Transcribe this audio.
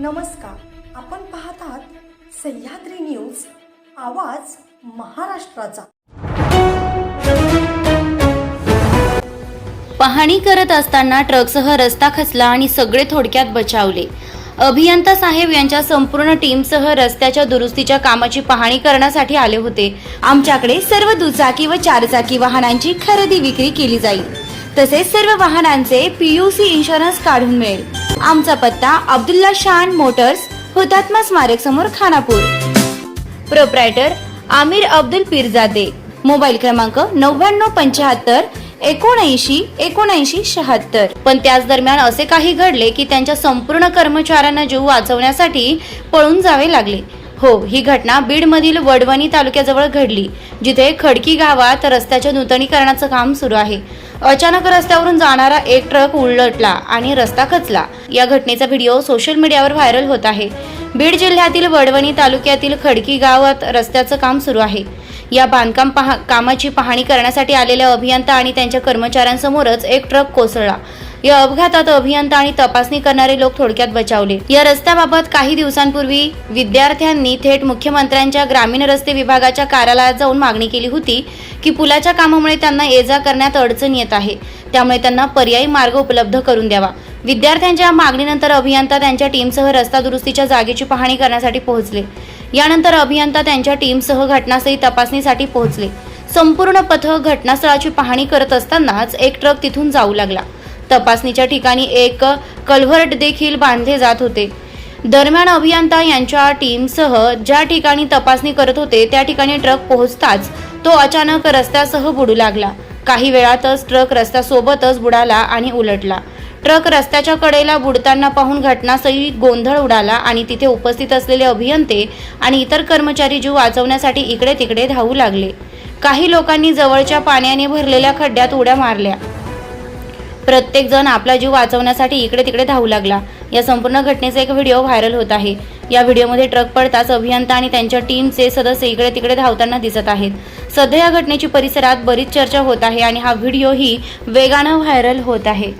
नमस्कार. आपण पाहत आहात सह्याद्री न्यूज आवाज महाराष्ट्राचा. पाहणी करत असताना ट्रकसह रस्ता खचला आणि सगळे थोडक्यात बचावले. अभियंता साहेब यांच्या संपूर्ण टीमसह रस्त्याच्या दुरुस्तीच्या कामाची पाहणी करण्यासाठी आले होते. आमच्याकडे सर्व दुचाकी व चारचाकी वाहनांची खरेदी विक्री केली जाईल. तसेच सर्व वाहनांचे पीयूसी इन्शुरन्स काढून मिळेल. आमचा पत्ता अब्दुल्ला शान मोटर्स हुतात्मा स्मारक समोर खानापूर. प्रोप्रायटर आमिर अब्दुल पीरजादे. मोबाईल क्रमांक नव्याण्णव पंच्याहत्तर एकोणऐंशी एकोणऐंशी शहात्तर. पण त्याच दरम्यान असे काही घडले की त्यांच्या संपूर्ण कर्मचाऱ्यांना जीव वाचवण्यासाठी पळून जावे लागले. हो ही घटना बीडमधील वडवणी तालुक्याजवळ घडली जिथे खडकी गावात रस्त्याच्या नूतनीकरणाचं काम सुरू आहे. अचानक रस्त्यावरून जाणारा एक ट्रक उलटला आणि रस्ता खचला. या घटनेचा व्हिडिओ सोशल मीडियावर व्हायरल होत आहे. बीड जिल्ह्यातील वडवणी तालुक्यातील खडकी गावात रस्त्याचं काम सुरू आहे. या बांधकाम पहा कामाची पाहणी करण्यासाठी आलेल्या अभियंता आणि त्यांच्या कर्मचाऱ्यांसमोरच एक ट्रक कोसळला. या अपघातात अभियंता आणि तपासणी करणारे लोक थोडक्यात बचावले. या रस्त्याबाबत काही दिवसांपूर्वी विद्यार्थ्यांनी थेट मुख्यमंत्र्यांच्या ग्रामीण रस्ते विभागाच्या कार्यालयात जाऊन मागणी केली होती की पुलाच्या कामामुळे त्यांना ये जा करण्यात अडचण येत आहे. त्यामुळे त्यांना पर्यायी मार्ग उपलब्ध करून द्यावा. विद्यार्थ्यांच्या मागणीनंतर अभियंता त्यांच्या टीमसह रस्ता दुरुस्तीच्या जागेची पाहणी करण्यासाठी पोहोचले. यानंतर अभियंता त्यांच्या टीमसह घटनास्थळी तपासणीसाठी पोहोचले. संपूर्ण पथक घटनास्थळाची पाहणी करत असतानाच एक ट्रक तिथून जाऊ लागला. तपासणीच्या ठिकाणी एक कल्व्हर्ट देखील बांधले जात होते. दरम्यान अभियंता यांच्या टीमसह ज्या ठिकाणी तपासणी करत होते त्या ठिकाणी ट्रक पोहोचताच तो अचानक रस्त्यासह बुडू लागला. काही वेळातच ट्रक रस्त्यासोबतच बुडाला आणि उलटला. ट्रक रस्त्याच्या कडेला बुडताना पाहून घटनास्थळी गोंधळ उडाला आणि तिथे उपस्थित असलेले अभियंते आणि इतर कर्मचारी जीव वाचवण्यासाठी इकडे तिकडे धावू लागले. काही लोकांनी जवळच्या पाण्याने भरलेल्या खड्ड्यात उड्या मारल्या. प्रत्येक जण आपला जीव वाचवण्यासाठी इकडे तिकडे धावू लागला. या संपूर्ण घटनेचा एक व्हिडिओ व्हायरल होत आहे. या व्हिडिओमध्ये ट्रक पडताच अभियंता आणि त्यांच्या टीमचे सदस्य इकडे तिकडे धावताना दिसत आहेत. सध्या या घटनेची परिसरात बरीच चर्चा होत आहे आणि हा व्हिडिओही वेगानं व्हायरल होत आहे.